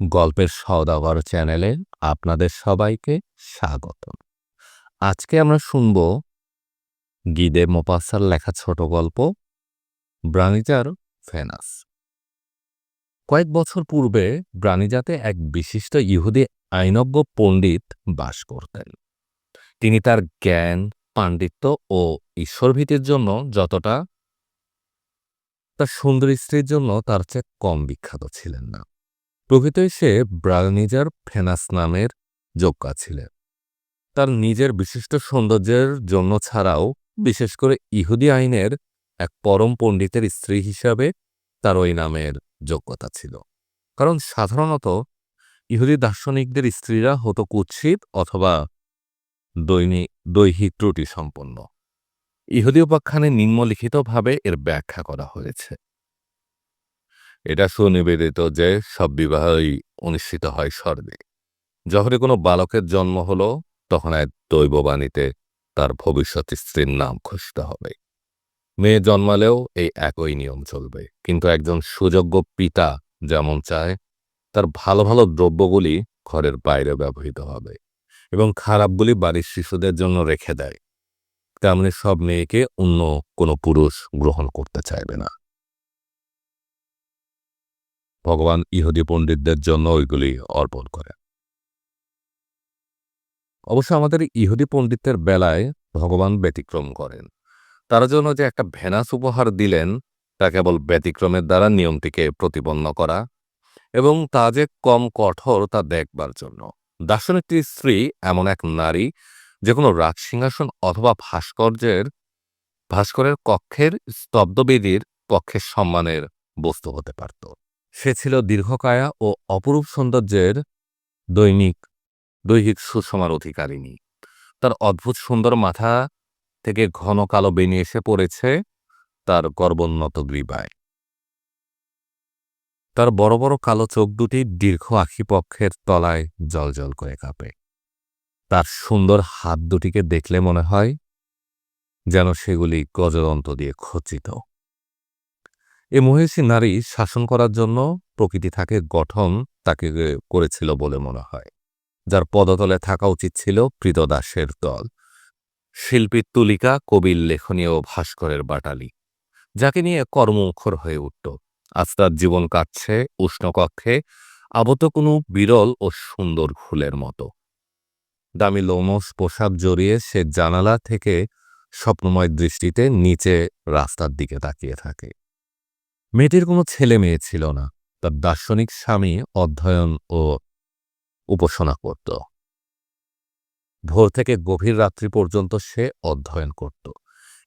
গল্পের সওদাগর চ্যানেলে আপনাদের সবাইকে স্বাগত। আজকে আমরা শুনব গিদে মোপাসার লেখা ছোট গল্প, ব্রানিজার ফেনাস কয়েক বছর পূর্বে ব্রানিজাতে এক বিশিষ্ট ইহুদি আইনজ্ঞ পণ্ডিত বাস করতেন। তিনি তার জ্ঞান, পাণ্ডিত্য ও ঈশ্বরভীতির জন্য যতটা তার সুন্দরী স্ত্রীর জন্য তার চেয়ে কম বিখ্যাত ছিলেন না। প্রকৃতই সে ব্রাগনিজার ফেনাস নামের যোগ্যা ছিলেন। তার নিজের বিশিষ্ট সৌন্দর্যের জন্য ছাড়াও বিশেষ করে ইহুদি আইনের এক পরম পণ্ডিতের স্ত্রী হিসাবে তার ওই নামের যোগ্যতা ছিল। কারণ সাধারণত ইহুদি দার্শনিকদের স্ত্রীরা হতো কুৎসিত অথবা দৈনিক দৈহিক ত্রুটি সম্পন্ন। ইহুদি উপাখ্যানে নিম্নলিখিতভাবে এর ব্যাখ্যা করা হয়েছে। এটা সুনিবেদিত যে সব বিবাহই অনুষ্ঠিত হয় স্বর্গে। যখনই কোনো বালকের জন্ম হলো, তখন এক দৈববাণীতে তার ভবিষ্যৎ স্ত্রীর নাম ঘোষিত হবে। মেয়ে জন্মালেও এই একই নিয়ম চলবে, কিন্তু একজন সুযোগ্য পিতা যেমন চায়, তার ভালো ভালো দ্রব্যগুলি ঘরের বাইরে ব্যবহৃত হবে এবং খারাপগুলি বাড়ির শিশুদের জন্য রেখে দেয়। তেমনি সব মেয়েকে অন্য কোনো পুরুষ গ্রহণ করতে চাইবে না। ভগবান ইহুদি পণ্ডিতদের জন্য ওইগুলি অর্পণ করে। অবশ্য আমাদের ইহুদি পণ্ডিতের বেলায় ভগবান ব্যতিক্রম করেন। তার জন্য যে একটা ভেনাস উপহার দিলেন, তা কেবল ব্যতিক্রমের দ্বারা নিয়মটিকে প্রতিপন্ন করা এবং তা যে কম কঠোর তা দেখবার জন্য। দার্শনিকটির স্ত্রী, এমন এক নারী, যে কোনো রাজসিংহাসন অথবা ভাস্কর্যের, ভাস্করের কক্ষের স্তব্ধবেদীর পক্ষের সম্মানের বস্তু হতে পারত। সে ছিল দীর্ঘকায়া ও অপরূপ সৌন্দর্যের দৈনিক, দৈহিক সুষমার অধিকারিণী। তার অদ্ভুত সুন্দর মাথা থেকে ঘন কালো বেনিয়ে এসে পড়েছে তার গর্বোন্নত গ্রীবায় তার বড় বড় কালো চোখ দুটি দীর্ঘ আখিপক্ষের তলায় জলজল করে কাঁপে। তার সুন্দর হাত দুটিকে দেখলে মনে হয় যেন সেগুলি গজদন্ত দিয়ে খচিত। এ মহিষী নারী শাসন করার জন্য প্রকৃতি থাকে গঠন তাকে করেছিল বলে মনে হয়। যার পদতলে থাকা উচিত ছিল প্রীতদাসের দল। শিল্পীর তুলিকা, কবির লেখনীয় ভাস্করের বাটালি। যাকে নিয়ে কর্মমুখর হয়ে উঠত। আজ তার জীবন কাটছে উষ্ণকক্ষে আবত কোনো বিরল ও সুন্দর ফুলের মতো। দামি লোমস, পোশাক জড়িয়ে সে জানালা থেকে স্বপ্নময় দৃষ্টিতে নিচে রাস্তার দিকে তাকিয়ে থাকে। মেয়েটির কোনো ছেলে মেয়ে ছিল না। তার দার্শনিক স্বামী অধ্যয়ন ও উপাসনা করত। ভোর থেকে গভীর রাত্রি পর্যন্ত সে অধ্যয়ন করত।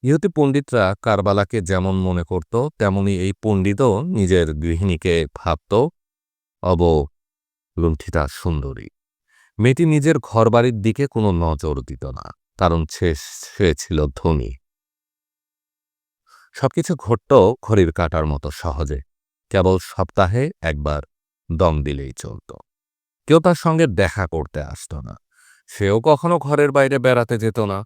ইহতি পণ্ডিতরা কারবালাকে যেমন মনে করত, তেমনি এই পণ্ডিতও নিজের গৃহিণীকে ভাবত, অব, লুণ্ঠিতা সুন্দরী। মেয়েটি নিজের ঘরবাড়ির দিকে কোনো নজর দিত না, কারণ সে ছিল ধনী। সবকিছু ঘটত ঘড়ির কাটার মতো সহজে। কেবল সপ্তাহে একবার দম দিলেই চলত। কেউ তার সঙ্গে দেখা করতে আসত না। সেও কখনো ঘরের বাইরে বেড়াতে যেত না।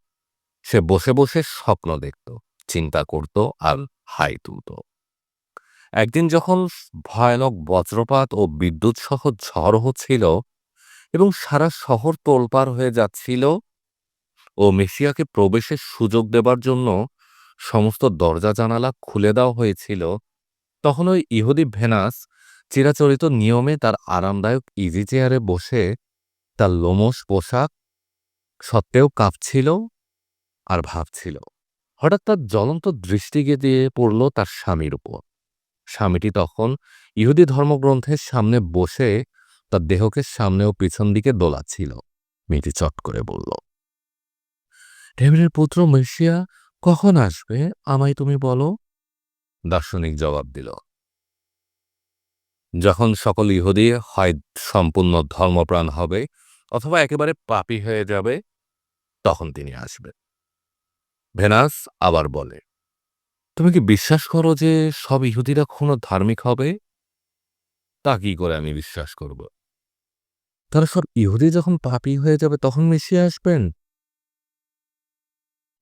সে বসে বসে স্বপ্ন দেখত, চিন্তা করত আর হাই তুলত। একদিন যখন ভয়ানক বজ্রপাত ও বিদ্যুৎ সহ ঝড় হচ্ছিল এবং সারা শহর তোলপার হয়ে যাচ্ছিল ও মেশিয়াকে প্রবেশের সুযোগ দেবার জন্য সমস্ত দরজা জানালা খুলে দেওয়া হয়েছিল, তখন ওই ইহুদি ভেনাস চিরাচরিত নিয়মে তার আরামদায়ক ইজি চেয়ারে বসে তার লোমস পোশাক সত্ত্বেও কাঁপছিল আর ভাবছিল। হঠাৎ তার জ্বলন্ত দৃষ্টিকে দিয়ে পড়ল তার স্বামীর উপর। স্বামীটি তখন ইহুদি ধর্মগ্রন্থের সামনে বসে তার দেহকে সামনে ও পিছন দিকে দোলাচ্ছিল। মেয়েটি চট করে বলল টেবিলের পুত্র মেশিয়া কখন আসবে? আমায় তুমি বলো। দার্শনিক জবাব দিল যখন সকল ইহুদি হয় সম্পূর্ণ ধর্মপ্রাণ হবে অথবা একেবারে পাপি হয়ে যাবে তখন তিনি আসবেন ভেনাস আবার বলে তুমি কি বিশ্বাস করো যে সব ইহুদিরা কোনো ধার্মিক হবে? তা কি করে আমি বিশ্বাস করব? তারা সব ইহুদি যখন পাপি হয়ে যাবে তখন মিশিয়ে আসবেন?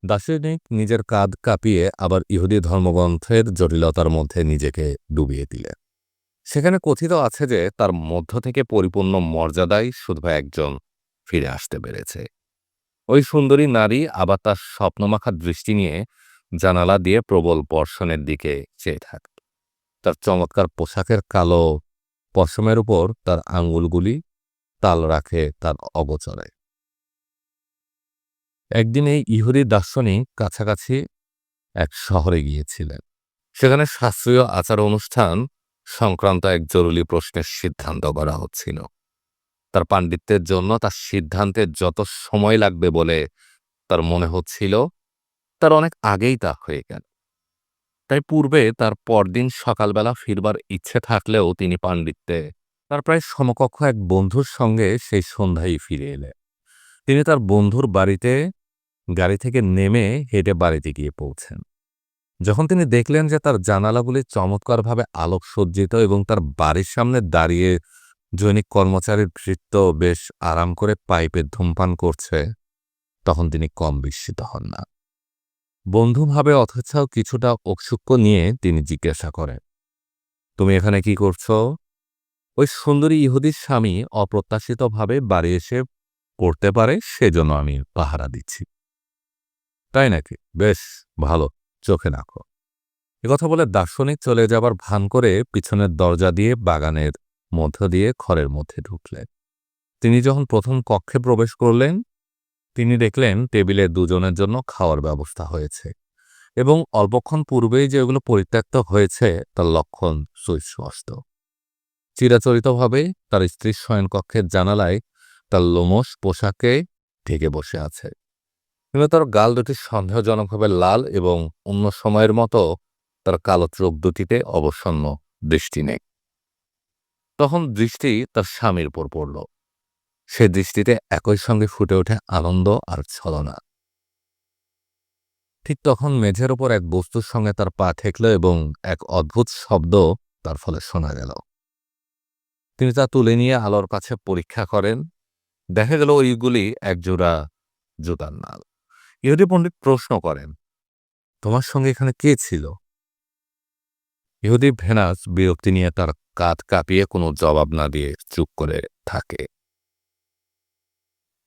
দার্শনিক নিজের কাঁধ কাঁপিয়ে আবার ইহুদি ধর্মগ্রন্থের জটিলতার মধ্যে নিজেকে ডুবিয়ে দিলেন সেখানে কথিত আছে যে, তার মধ্য থেকে পরিপূর্ণ মর্যাদায় শুধু একজন ফিরে আসতে পেরেছে। ওই সুন্দরী নারী আবার তার স্বপ্নমাখা দৃষ্টি নিয়ে জানালা দিয়ে প্রবল বর্ষণের দিকে চেয়ে থাকত তার চমৎকার পোশাকের কালো পশমের উপর তার আঙ্গুলগুলি তাল রাখে তার অগোচরে। একদিন এই ইহুদি দার্শনিক কাছাকাছি এক শহরে গিয়েছিলেন। সেখানে শাস্ত্রীয় আচার অনুষ্ঠান সংক্রান্ত এক জরুরি প্রশ্নের সিদ্ধান্ত করা হচ্ছিল। তার পাণ্ডিত্যের জন্য তার সিদ্ধান্তে যত সময় লাগবে বলে তার মনে হচ্ছিল, তার অনেক আগেই তা হয়ে গেল। তাই পূর্বে তার পরদিন সকালবেলা ফিরবার ইচ্ছে থাকলেও তিনি পাণ্ডিত্যে তার প্রায় সমকক্ষ এক বন্ধুর সঙ্গে সেই সন্ধ্যায় ফিরে এলেন। তিনি তার বন্ধুর বাড়িতে, গাড়ি থেকে নেমে হেঁটে বাড়িতে গিয়ে পৌঁছেন। যখন তিনি দেখলেন যে তার জানালাগুলি চমৎকারভাবে আলোকসজ্জিত এবং তার বাড়ির সামনে দাঁড়িয়ে জৈনিক কর্মচারীর ভৃত্য বেশ আরাম করে পাইপে ধূমপান করছে, তখন তিনি কম বিস্মিত হন না। বন্ধুভাবে অথচ কিছুটা ঔৎসুক্য নিয়ে তিনি জিজ্ঞাসা করেন, তুমি এখানে কি করছ? ওই সুন্দরী ইহুদির স্বামী অপ্রত্যাশিতভাবে বাড়ি এসে পড়তে পারে, সেজন্য আমি পাহারা দিচ্ছি। তাই নাকি? বেশ, ভালো, চোখে রাখো। কথা বলে দার্শনিক চলে যাবার ভান করে পিছনের দরজা দিয়ে বাগানের মধ্য দিয়ে ঘরের মধ্যে ঢুকলেন। তিনি যখন প্রথম কক্ষে প্রবেশ করলেন, তিনি দেখলেন টেবিলে দুজনের জন্য খাওয়ার ব্যবস্থা হয়েছে এবং অল্পক্ষণ পূর্বেই যে এগুলো পরিত্যক্ত হয়েছে, তার লক্ষণ সুস্পষ্ট। চিরাচরিতভাবে তার স্ত্রীর শয়নকক্ষের জানালায় তার লোমস পোশাকে ঢেকে বসে আছে। কিন্তু তার গাল দুটি সন্দেহজনকভাবে লাল এবং অন্য সময়ের মতো তার কালো চোখ দুটিতে অবসন্ন দৃষ্টি নেই। তখন দৃষ্টি তার স্বামীর উপর পড়ল। সে দৃষ্টিতে একই সঙ্গে ফুটে ওঠে আনন্দ আর ছলনা। ঠিক তখন মেঝের ওপর এক বস্তুর সঙ্গে তার পা ঠেকল এবং এক অদ্ভুত শব্দ তার ফলে শোনা গেল। তিনি তা তুলে নিয়ে আলোর কাছে পরীক্ষা করেন দেখা গেল ওইগুলি একজোড়া জুতার নাল। ইহুদি পণ্ডিত প্রশ্ন করেন, তোমার সঙ্গে এখানে কে ছিল? ইহুদি ভেনাস বিরক্তি নিয়ে তার কাঁধ কাঁপিয়ে কোনো জবাব না দিয়ে চুপ করে থাকে।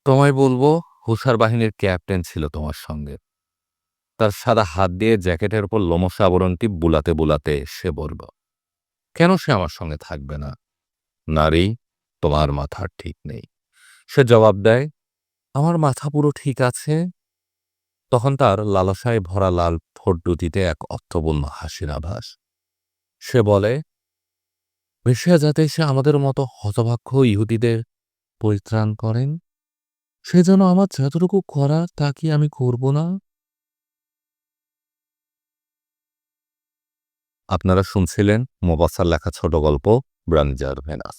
তোমায় বলব, হুসার বাহিনীর ক্যাপ্টেন ছিল তোমার সঙ্গে। তার সাদা হাত দিয়ে জ্যাকেটের উপর লোমস আবরণটি বুলাতে বুলাতে সে বলব কেন সে আমার সঙ্গে থাকবে না? নারী, তোমার মাথার ঠিক নেই সে জবাব দেয়, আমার মাথা পুরো ঠিক আছে। তখন তার লালসায় ভরা লাল দুটিতে এক অর্থপূর্ণ হাসির আভাস। সে বলে, মেশিয়া যাতে সে আমাদের মতো হতভাগ্য ইহুদিদের পরিত্রাণ করেন সেজন্য আমার যতটুকু করা তা কি আমি করব না? আপনারা শুনছিলেন মোবাসার লেখা ছোট গল্প ব্রানজার ভেনাস।